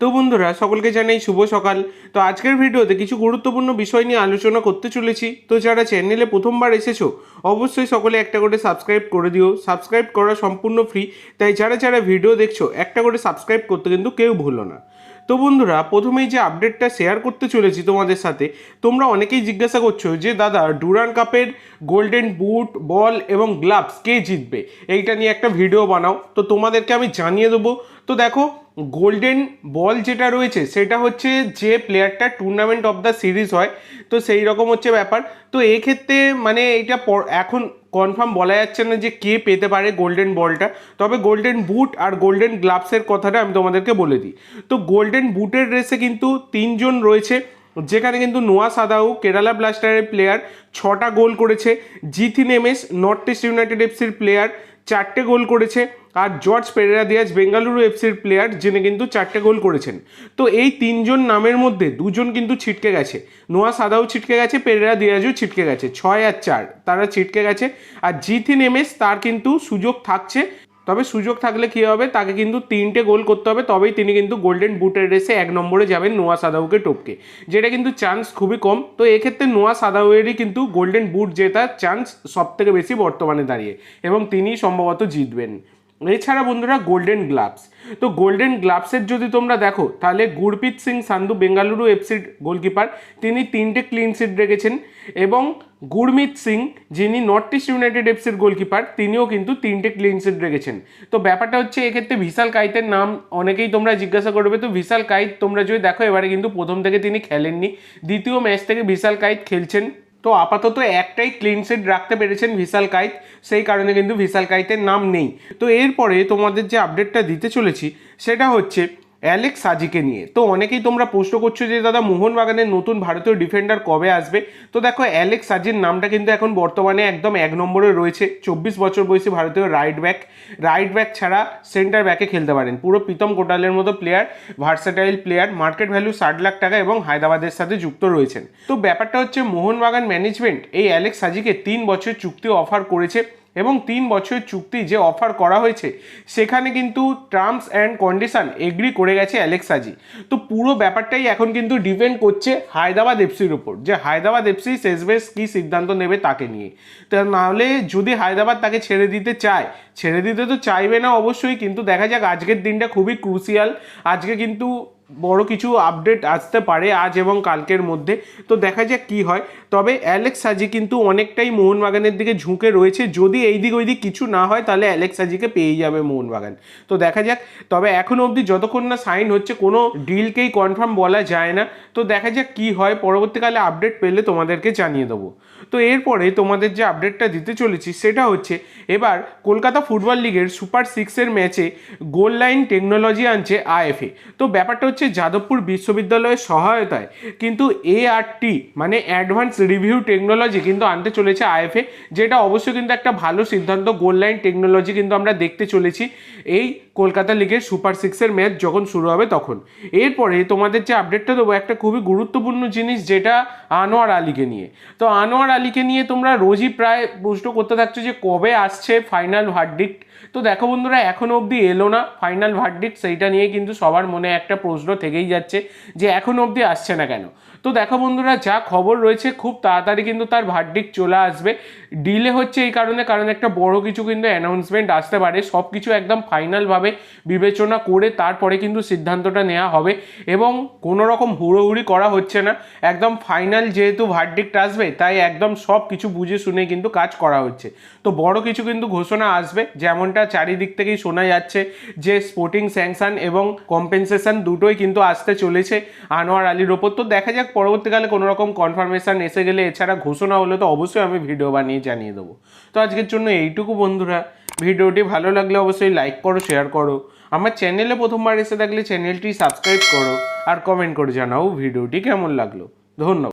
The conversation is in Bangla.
তো বন্ধুরা, সকলকে জানাই শুভ সকাল। তো আজকের ভিডিওতে কিছু গুরুত্বপূর্ণ বিষয় নিয়ে আলোচনা করতে চলেছি। তো যারা চ্যানেলে প্রথমবার এসেছ, অবশ্যই সকলে একটা করে সাবস্ক্রাইব করে দিও। সাবস্ক্রাইব করা সম্পূর্ণ ফ্রি তাই যারা যারা ভিডিও দেখছ, একটা করে সাবস্ক্রাইব করতে কিন্তু কেউ ভুলো না। তো বন্ধুরা, প্রথমেই যে আপডেটটা শেয়ার করতে চলেছি তোমাদের সাথে, তোমরা অনেকেই জিজ্ঞাসা করছ যে, দাদা, ডুরান কাপের গোল্ডেন বুট বল এবং গ্লাভস কে জিতবে? এইটা নিয়ে একটা ভিডিও বানাও। তো তোমাদেরকে আমি জানিয়ে দেবো। তো দেখো গোল্ডেন বল যেটা রয়েছে, সেটা হচ্ছে যে প্লেয়ারটা টুর্নামেন্ট অফ দ্য সিরিজ হয়, তো সেই রকম হচ্ছে ব্যাপার। তো এক্ষেত্রে মানে এটা এখন কনফার্ম বলা যাচ্ছে না যে কে পেতে পারে গোল্ডেন বলটা, তবে গোল্ডেন বুট আর গোল্ডেন গ্লাভসের কথাটা আমি তোমাদেরকে বলে দিই। তো গোল্ডেন বুটের রেসে কিন্তু তিনজন রয়েছে যেখানে কিন্তু নোয়া সাদাউ কেরালা ব্লাস্টারের প্লেয়ার ছটা গোল করেছে। Jithin MS North East United এফসির প্লেয়ার চারটে গোল করেছে। আর জর্জ পেরেরা দিয়াজ, বেঙ্গালুরু এফসির প্লেয়ার যিনি কিন্তু চারটে গোল করেছেন। তো এই তিনজন নামের মধ্যে দুজন কিন্তু ছিটকে গেছে। নোয়া সাদাও ছিটকে গেছে, পেরেরা দিয়াজও ছিটকে গেছে। ছয় আর চার, তারা ছিটকে গেছে। আর জিথিন এমএস তার কিন্তু সুযোগ থাকছে তবে সুযোগ থাকলে কী হবে? তাকে কিন্তু তিনটে গোল করতে হবে। তবেই তিনি কিন্তু গোল্ডেন বুটের রেসে এক নম্বরে যাবেন নোয়া সাদাউকে টপকে। যেটা কিন্তু চান্স খুবই কম। তো এক্ষেত্রে নোয়া সাদাউয়েরই কিন্তু গোল্ডেন বুট জেতার চান্স সবথেকে বেশি বর্তমানে দাঁড়িয়ে। এবং তিনি সম্ভবত জিতবেন। এছাড়া বন্ধুরা গোল্ডেন গ্লাভস তো গোল্ডেন গ্লাভসের যদি তোমরা দেখো, তাহলে গুরপ্রীত সিং সান্ধু বেঙ্গালুরু এফসির গোলকিপার, তিনি তিনটে ক্লিন সিট রেখেছেন এবং গুরমিত সিং, যিনি নর্থ ইস্ট ইউনাইটেড এফসির গোলকিপার, তিনিও কিন্তু তিনটে ক্লিন সিট রেখেছেন। তো ব্যাপারটা হচ্ছে, এক্ষেত্রে ভিশাল কাইতের নাম অনেকেই তোমরা জিজ্ঞাসা করবে, তো ভিশাল কাইত তোমরা যদি দেখো, এবারে কিন্তু প্রথম থেকে তিনি খেলেননি। দ্বিতীয় ম্যাচ থেকে ভিশাল কাইত খেলছেন। তো আপাতত একটাই ক্লিন সিট রাখতে পেরেছেন ভিশাল কাইত সেই কারণে কিন্তু ভিশাল কাইতের নাম নেই। তো এরপরে তোমাদের যে আপডেটটা দিতে চলেছি, সেটা হচ্ছে অ্যালেক্স সাজিকে নিয়ে। তো অনেকেই তোমরা প্রশ্ন করছ যে, দাদা, মোহনবাগানের নতুন ভারতীয় ডিফেন্ডার কবে আসবে? তো দেখো, অ্যালেক্স সাজির নামটা কিন্তু এখন বর্তমানে একদম এক নম্বরে রয়েছে। চব্বিশ বছর বয়সী ভারতীয় রাইট ব্যাক রাইট ব্যাক ছাড়া সেন্টার ব্যাকে খেলতে পারেন। পুরো প্রীতম কোটালের মতো player versatile player market value ষাট লাখ টাকা এবং হায়দ্রাবাদের সাথে যুক্ত রয়েছেন। তো ব্যাপারটা হচ্ছে, মোহনবাগান ম্যানেজমেন্ট এই অ্যালেক্স সাজিকে তিন বছর চুক্তি অফার করেছে। এবং তিন বছরের চুক্তি যে অফার করা হয়েছে, সেখানে কিন্তু টার্মস অ্যান্ড কন্ডিশন এগ্রি করে গেছে অ্যালেক্সাজি। তো পুরো ব্যাপারটাই এখন কিন্তু ডিপেন্ড করছে হায়দ্রাবাদ এফসির উপর, যে হায়দ্রাবাদ এফসি শেষবেশ কী সিদ্ধান্ত নেবে তাকে নিয়ে। তা নাহলে যদি হায়দ্রাবাদ তাকে ছেড়ে দিতে চায়, ছেড়ে দিতে তো চাইবে না অবশ্যই, কিন্তু দেখা যাক আজকের দিনটা খুবই ক্রুশিয়াল আজকে কিন্তু বড় কিছু আপডেট আসতে পারে আজ এবং কালকের মধ্যে। তো দেখা যাক কি হয়। তবে অ্যালেক্স সাজি কিন্তু অনেকটাই মোহনবাগানের দিকে ঝুঁকে রয়েছে। যদি এই দিক ওই দিক কিছু না হয়, তাহলে অ্যালেক্স সাজিকে পেয়েই যাবে মোহনবাগান। তো দেখা যাক। তবে এখনও অবধি যতক্ষণ না সাইন হচ্ছে, কোনো ডিলকেই কনফার্ম বলা যায় না। তো দেখা যাক কি হয়। পরবর্তীকালে আপডেট পেলে তোমাদেরকে জানিয়ে দেবো। তো এরপরে তোমাদের যে আপডেটটা দিতে চলেছি, সেটা হচ্ছে, এবার কলকাতা ফুটবল লিগের সুপার সিক্সের ম্যাচে গোল লাইন টেকনোলজি আনছে আইএফএ। তো ব্যাপারটা হচ্ছে যাদবপুর বিশ্ববিদ্যালয়ের সহায়তায়। কিন্তু এ এআরটি মানে অ্যাডভান্স রিভিউ টেকনোলজি কিন্তু আনতে চলেছে আইএফএ, যেটা অবশ্যই কিন্তু একটা ভালো সিদ্ধান্ত গোল লাইন টেকনোলজি কিন্তু আমরা দেখতে চলেছি। এই কলকাতা লিগের সুপার সিক্সের ম্যাচ যখন শুরু হবে তখন। এরপরে তোমাদের যে আপডেটটা দেবো, একটা খুবই গুরুত্বপূর্ণ জিনিস যেটা আনোয়ার আলীকে নিয়ে। তো আনোয়ার আলীকে নিয়ে তোমরা রোজই প্রায় প্রশ্ন করতে থাকছো যে কবে আসছে ফাইনাল ভার্ডিক্ট তো দেখো বন্ধুরা এখনও অবধি এলো না ফাইনাল ভার্ডিক্ট সেইটা নিয়ে কিন্তু সবার মনে একটা প্রশ্ন থেকেই যাচ্ছে যে এখনও অবধি আসছে না কেন? তো দেখো বন্ধুরা, যা খবর রয়েছে খুব তাড়াতাড়ি কিন্তু তার ভার্ডিক্ট চলে আসবে। ডিলে হচ্ছে এই কারণে, কারণ একটা বড় কিছু কিন্তু অ্যানাউন্সমেন্ট আসতে পারে সব কিছু একদম ফাইনালভাবে বিবেচনা করে তারপরে কিন্তু সিদ্ধান্তটা নেওয়া হবে এবং কোনো রকম হুড়োহুড়ি করা হচ্ছে না। একদম ফাইনাল যেহেতু ভার্ডিক্ট আসবে, তাই একদম সব কিছু বুঝে শুনে কিন্তু কাজ করা হচ্ছে। তো বড় কিছু কিন্তু ঘোষণা আসবে, যেমনটা চারিদিক থেকেই শোনা যাচ্ছে যে স্পোর্টিং স্যাংশন এবং কম্পেনসেশন দুটোই কিন্তু আসতে চলেছে আনোয়ার আলীর ওপর। তো দেখা যাক, পরবর্তীকালে কোনো রকম কনফার্মেশন এসে গেলে এছাড়া ঘোষণা হলে তো অবশ্যই আমি ভিডিও বানিয়ে জানিয়ে দেবো। তো আজকের জন্য এইটুকু বন্ধুরা। ভিডিওটি ভালো লাগলে অবশ্যই লাইক করো শেয়ার করো। আমার চ্যানেলে প্রথমবার এসে থাকলে চ্যানেলটি সাবস্ক্রাইব করো আর কমেন্ট করে জানাও ভিডিওটি কেমন লাগল। ধন্যবাদ।